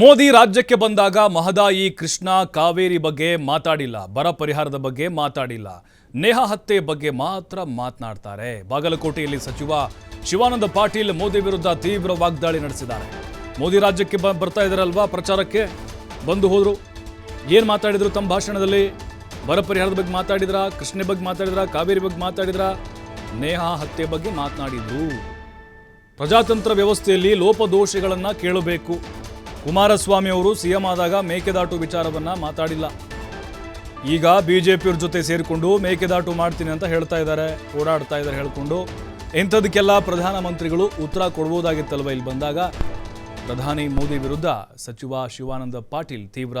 ಮೋದಿ ರಾಜ್ಯಕ್ಕೆ ಬಂದಾಗ ಮಹದಾಯಿ ಕೃಷ್ಣ ಕಾವೇರಿ ಬಗ್ಗೆ ಮಾತಾಡಿಲ್ಲ, ಬರ ಪರಿಹಾರದ ಬಗ್ಗೆ ಮಾತಾಡಿಲ್ಲ. ನೇಹ ಹತ್ಯೆ ಬಗ್ಗೆ ಮಾತ್ರ ಮಾತನಾಡ್ತಾರೆ. ಬಾಗಲಕೋಟೆಯಲ್ಲಿ ಸಚಿವ ಶಿವಾನಂದ ಪಾಟೀಲ್ ಮೋದಿ ವಿರುದ್ಧ ತೀವ್ರ ವಾಗ್ದಾಳಿ ನಡೆಸಿದ್ದಾರೆ. ಮೋದಿ ರಾಜ್ಯಕ್ಕೆ ಬರ್ತಾ ಇದ್ದಾರಲ್ವಾ ಪ್ರಚಾರಕ್ಕೆ? ಬಂದು ಹೋದರು. ಏನು ಮಾತಾಡಿದ್ರು ತಮ್ಮ ಭಾಷಣದಲ್ಲಿ? ಬರ ಪರಿಹಾರದ ಬಗ್ಗೆ ಮಾತಾಡಿದ್ರ? ಕೃಷ್ಣೆ ಬಗ್ಗೆ ಮಾತಾಡಿದ್ರ? ಕಾವೇರಿ ಬಗ್ಗೆ ಮಾತಾಡಿದ್ರ? ನೇಹ ಹತ್ಯೆ ಬಗ್ಗೆ ಮಾತನಾಡಿದ್ರು. ಪ್ರಜಾತಂತ್ರ ವ್ಯವಸ್ಥೆಯಲ್ಲಿ ಲೋಪದೋಷಗಳನ್ನು ಕೇಳಬೇಕು. ಕುಮಾರಸ್ವಾಮಿ ಅವರು ಸಿಎಂ ಆದಾಗ ಮೇಕೆದಾಟು ವಿಚಾರವನ್ನ ಮಾತಾಡಿಲ್ಲ. ಈಗ ಬಿಜೆಪಿಯವ್ರ ಜೊತೆ ಸೇರಿಕೊಂಡು ಮೇಕೆದಾಟು ಮಾಡ್ತೀನಿ ಅಂತ ಹೇಳ್ತಾ ಇದ್ದಾರೆ, ಓಡಾಡ್ತಾ ಇದ್ದಾರೆ ಹೇಳ್ಕೊಂಡು. ಇಂಥದಕ್ಕೆಲ್ಲ ಪ್ರಧಾನಮಂತ್ರಿಗಳು ಉತ್ತರ ಕೊಡ್ಬೋದಾಗಿತ್ತಲ್ವ ಇಲ್ಲಿ ಬಂದಾಗ? ಪ್ರಧಾನಿ ಮೋದಿ ವಿರುದ್ಧ ಸಚಿವ ಶಿವಾನಂದ ಪಾಟೀಲ್ ತೀವ್ರ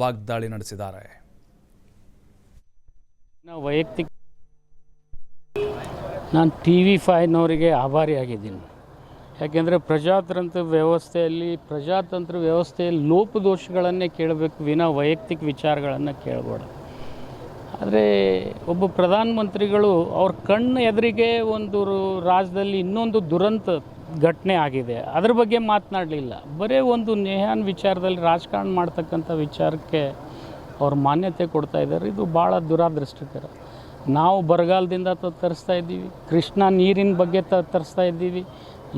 ವಾಗ್ದಾಳಿ ನಡೆಸಿದ್ದಾರೆ. ವೈಯಕ್ತಿಕ ನಾನು ಟಿ ವಿ ಫೈವ್ನವರಿಗೆ ಆಭಾರಿಯಾಗಿದ್ದೀನಿ. ಯಾಕೆಂದರೆ ಪ್ರಜಾತಂತ್ರ ವ್ಯವಸ್ಥೆಯಲ್ಲಿ ಪ್ರಜಾತಂತ್ರ ವ್ಯವಸ್ಥೆಯಲ್ಲಿ ಲೋಪದೋಷಗಳನ್ನೇ ಕೇಳಬೇಕು ವಿನ ವೈಯಕ್ತಿಕ ವಿಚಾರಗಳನ್ನು ಕೇಳಬೇಡ. ಆದರೆ ಒಬ್ಬ ಪ್ರಧಾನಮಂತ್ರಿಗಳು ಅವ್ರ ಕಣ್ಣು ಎದುರಿಗೆ ಒಂದು ರಾಜ್ಯದಲ್ಲಿ ಇನ್ನೊಂದು ದುರಂತ ಘಟನೆ ಆಗಿದೆ. ಅದ್ರ ಬಗ್ಗೆ ಮಾತನಾಡಲಿಲ್ಲ. ಬರೀ ಒಂದು ನೇಹಾನ್ ವಿಚಾರದಲ್ಲಿ ರಾಜಕಾರಣ ಮಾಡ್ತಕ್ಕಂಥ ವಿಚಾರಕ್ಕೆ ಅವ್ರು ಮಾನ್ಯತೆ ಕೊಡ್ತಾ ಇದ್ದಾರೆ. ಇದು ಭಾಳ ದುರಾದೃಷ್ಟಕರ. ನಾವು ಬರಗಾಲದಿಂದ ತತ್ತರಿಸ್ತಾ ತರಿಸ್ತಾ ಇದ್ದೀವಿ. ಕೃಷ್ಣ ನೀರಿನ ಬಗ್ಗೆ ತತ್ತರಿಸ್ತಾ ತರಿಸ್ತಾ ಇದ್ದೀವಿ.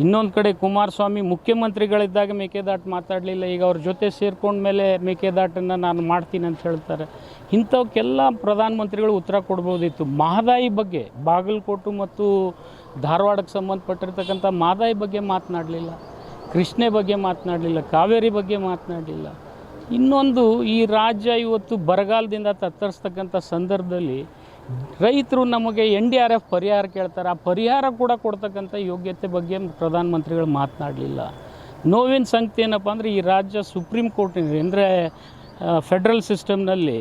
ಇನ್ನೊಂದು ಕಡೆ ಕುಮಾರಸ್ವಾಮಿ ಮುಖ್ಯಮಂತ್ರಿಗಳಿದ್ದಾಗ ಮೇಕೆದಾಟು ಮಾತಾಡಲಿಲ್ಲ, ಈಗ ಅವ್ರ ಜೊತೆ ಸೇರ್ಕೊಂಡ್ಮೇಲೆ ಮೇಕೆದಾಟನ್ನು ನಾನು ಮಾಡ್ತೀನಿ ಅಂತ ಹೇಳ್ತಾರೆ. ಇಂಥವಕ್ಕೆಲ್ಲ ಪ್ರಧಾನಮಂತ್ರಿಗಳು ಉತ್ತರ ಕೊಡ್ಬೋದಿತ್ತು. ಮಹದಾಯಿ ಬಗ್ಗೆ, ಬಾಗಲಕೋಟು ಮತ್ತು ಧಾರವಾಡಕ್ಕೆ ಸಂಬಂಧಪಟ್ಟಿರ್ತಕ್ಕಂಥ ಮಹದಾಯಿ ಬಗ್ಗೆ ಮಾತನಾಡಲಿಲ್ಲ. ಕೃಷ್ಣೆ ಬಗ್ಗೆ ಮಾತನಾಡಲಿಲ್ಲ, ಕಾವೇರಿ ಬಗ್ಗೆ ಮಾತನಾಡಲಿಲ್ಲ. ಇನ್ನೊಂದು ಈ ರಾಜ್ಯ ಇವತ್ತು ಬರಗಾಲದಿಂದ ತತ್ತರಿಸ್ತಕ್ಕಂಥ ಸಂದರ್ಭದಲ್ಲಿ ರೈತರು ನಮಗೆ ಎನ್ ಡಿ ಆರ್ ಎಫ್ ಪರಿಹಾರ ಕೇಳ್ತಾರೆ. ಆ ಪರಿಹಾರ ಕೂಡ ಕೊಡ್ತಕ್ಕಂಥ ಯೋಗ್ಯತೆ ಬಗ್ಗೆ ಪ್ರಧಾನಮಂತ್ರಿಗಳು ಮಾತನಾಡಲಿಲ್ಲ. ನೋವಿನ ಸಂಗತಿ ಏನಪ್ಪ ಅಂದರೆ ಈ ರಾಜ್ಯ ಸುಪ್ರೀಂ ಕೋರ್ಟ್ ಅಂದರೆ ಫೆಡ್ರಲ್ ಸಿಸ್ಟಮ್ನಲ್ಲಿ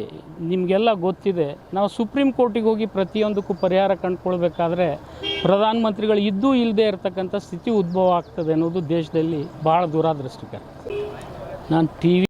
ನಿಮಗೆಲ್ಲ ಗೊತ್ತಿದೆ. ನಾವು ಸುಪ್ರೀಂ ಕೋರ್ಟಿಗೆ ಹೋಗಿ ಪ್ರತಿಯೊಂದಕ್ಕೂ ಪರಿಹಾರ ಕಂಡುಕೊಳ್ಬೇಕಾದ್ರೆ ಪ್ರಧಾನಮಂತ್ರಿಗಳು ಇದ್ದೂ ಇಲ್ಲದೆ ಇರತಕ್ಕಂಥ ಸ್ಥಿತಿ ಉದ್ಭವ ಆಗ್ತದೆ ಅನ್ನೋದು ದೇಶದಲ್ಲಿ ಭಾಳ ದುರಾದೃಷ್ಟಕರ ನಾನು ಟಿ ವಿ